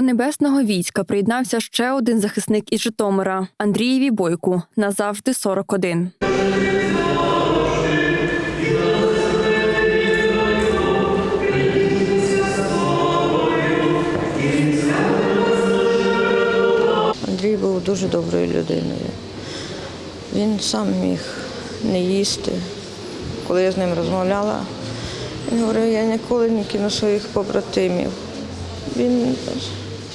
небесного війська приєднався ще один захисник із Житомира Андрієві Бойку. Назавжди 41. Андрій був дуже доброю людиною. Він сам міг не їсти. Коли я з ним розмовляла, він говорив, я ніколи не кину своїх побратимів. Він,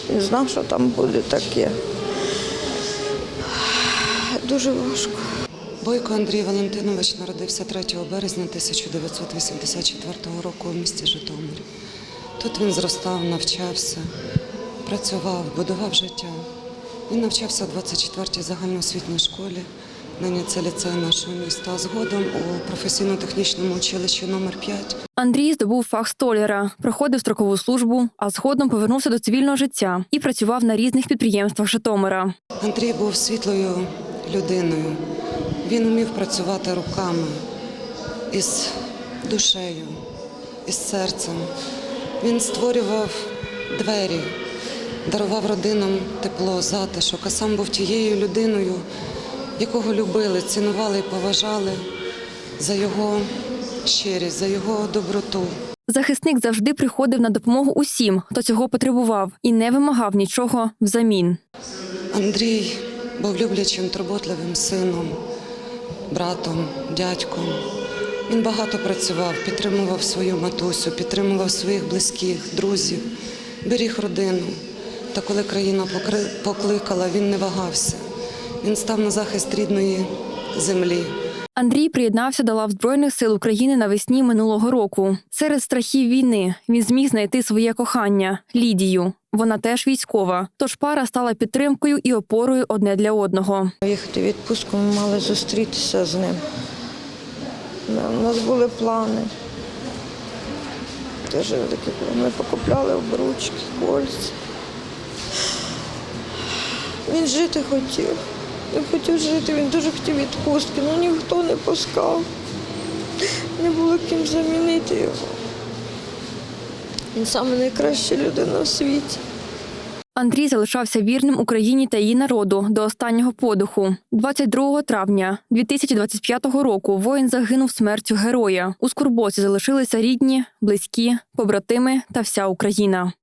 він знав, що там буде таке. Дуже важко. Бойко Андрій Валентинович народився 3 березня 1984 року в місті Житомирі. Тут він зростав, навчався, працював, будував життя. Він навчався у 24-й загальноосвітній школі. Нині це ліцей нашого міста. А згодом у професійно-технічному училищі номер 5 Anдрій здобув фах столяра, проходив строкову службу, а згодом повернувся до цивільного життя і працював на різних підприємствах Житомира. Андрій був світлою людиною. Він вмів працювати руками із душею, із серцем. Він створював двері, дарував родинам тепло, затишок, а сам був тією людиною, якого любили, цінували і поважали за його щирість, за його доброту. Захисник завжди приходив на допомогу усім, хто цього потребував, і не вимагав нічого взамін. Андрій був люблячим, турботливим сином, братом, дядьком. Він багато працював, підтримував свою матусю, підтримував своїх близьких, друзів, беріг родину. Та коли країна покликала, він не вагався. Він став на захист рідної землі. Андрій приєднався до лав Збройних сил України навесні минулого року. Серед страхів війни він зміг знайти своє кохання Лідію. Вона теж військова, тож пара стала підтримкою і опорою одне для одного. Їхати в відпустку ми мали зустрітися з ним. У нас були плани. Теж такі плани. Ми покупляли обручки, кольця. Він жити хотів. Він хотів жити, він дуже хотів відпустки, але ніхто не пускав. Не було ким замінити його. Він саме найкраща людина в світі. Андрій залишався вірним Україні та її народу до останнього подиху. 22 травня 2025 року воїн загинув смертю героя. У скорботі залишилися рідні, близькі, побратими та вся Україна.